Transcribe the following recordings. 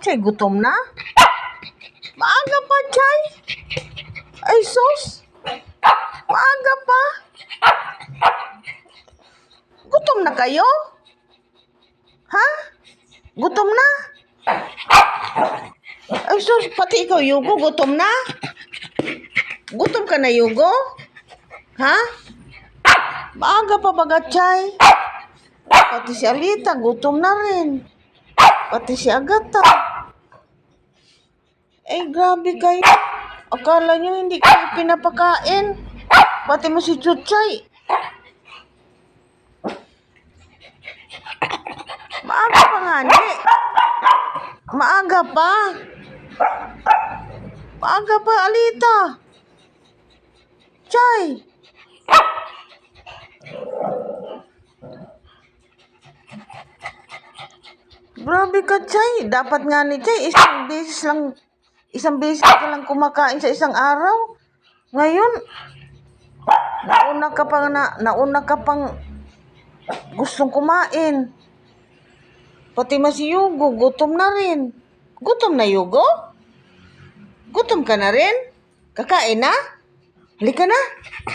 Chay, gutom na? Maaga pa, Chay. Ay, sus. Maaga pa. Gutom na kayo? Ha? Gutom na? Ay, sus, pati ikaw, Yugo, gutom na? Gutom ka na, Yugo? Ha? Maaga pa baga, Chay. Pati si Alita, gutom na rin. Pati si Agata. Eh, grabe kayo. Akala nyo hindi kayo pinapakain. Pati mo si Chuchay. Maaga pa nga, ni. Maaga pa. Maaga pa, Alita. Chay. Grabe ka, Chay. Dapat nga ni Chay, isang beses lang, isang beses ka lang kumakain sa isang araw. Ngayon, nauna ka pang, na, nauna ka pang gustong kumain. Pati mas Yugo, gutom na rin. Gutom na, Yugo? Gutom ka na rin? Kakain na? Halika na.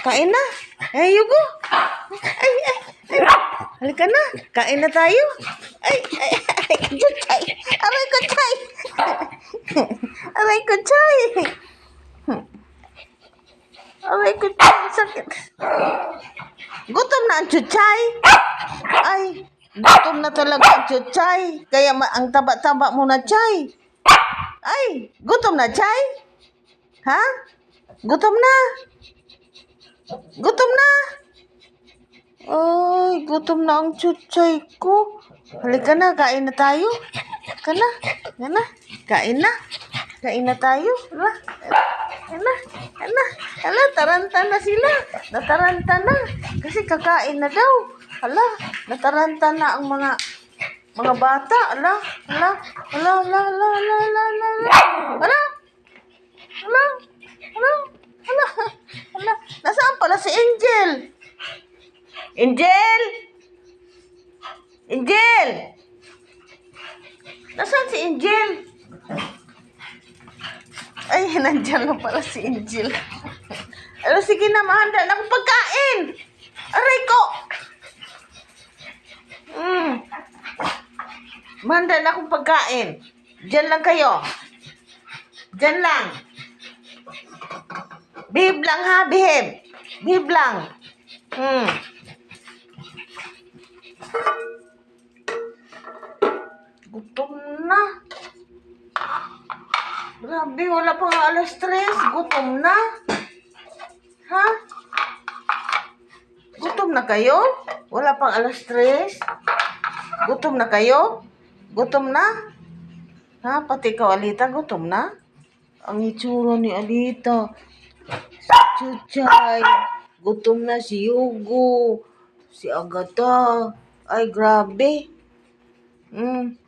Kain na. Eh, Yugo. Ay, ay, ay. Halika na. Kain na tayo. Ay, ay, ay. Aray ko, Chay. Aray ko, Chay. Aray ko, Chay. Sakit. Gutom na ang chuchay. Ay, gutom na talaga ang chuchay. Kaya ang taba-taba mo na, Chay. Ay, gutom na, Chay. Ha? Gutom na. Gutom na. Ay, gutom na ang chuchay ko. Halika na, kain na tayo. Halika na. Halika na. Kain na. Kain na tayo. Na. Kain na. Hala, taranta na sila. Nataranta na. Kasi kakain na daw. Hala, nataranta na ang mga mga bata. Hala, hala, hala, hala, hala, hala, hala, hala, hala. Hala. Hala. Hala. Hala. Hala. Nasaan pala si Angel? Angel! Angel! Nasaan si Angel? Ay, nandyan lang pala si Angel. Pero sige na, mahanda na akong pagkain. Aray ko! Mm. Mahanda na akong pagkain. Diyan lang kayo. Diyan lang. Behave lang ha, behave. Behave lang. Hmm. Gutom na. Grabe, wala pa nga alas tres. Gutom na. Ha? Gutom na kayo? Wala pang alas tres? Gutom na kayo? Gutom na? Ha? Pati ikaw, Alita, gutom na? Ang itsura ni Alita. Si Chuchay. Gutom na si Yugo. Si Agata. Ay, grabe. Hmm.